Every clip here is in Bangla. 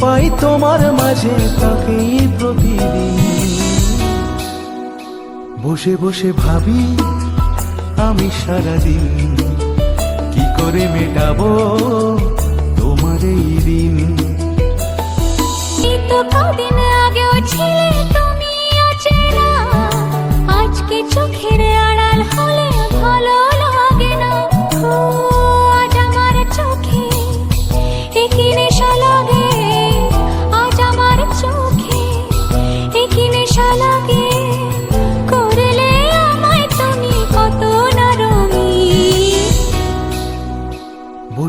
পাই তোমার মাঝে তাকেই প্রতিদিন। বসে বসে ভাবি, আমি সারাদিন কি করে মেটাবো তোমার এই দিন আগেও ছিলে তুমি আজকে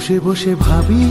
বসে বসে ভাবি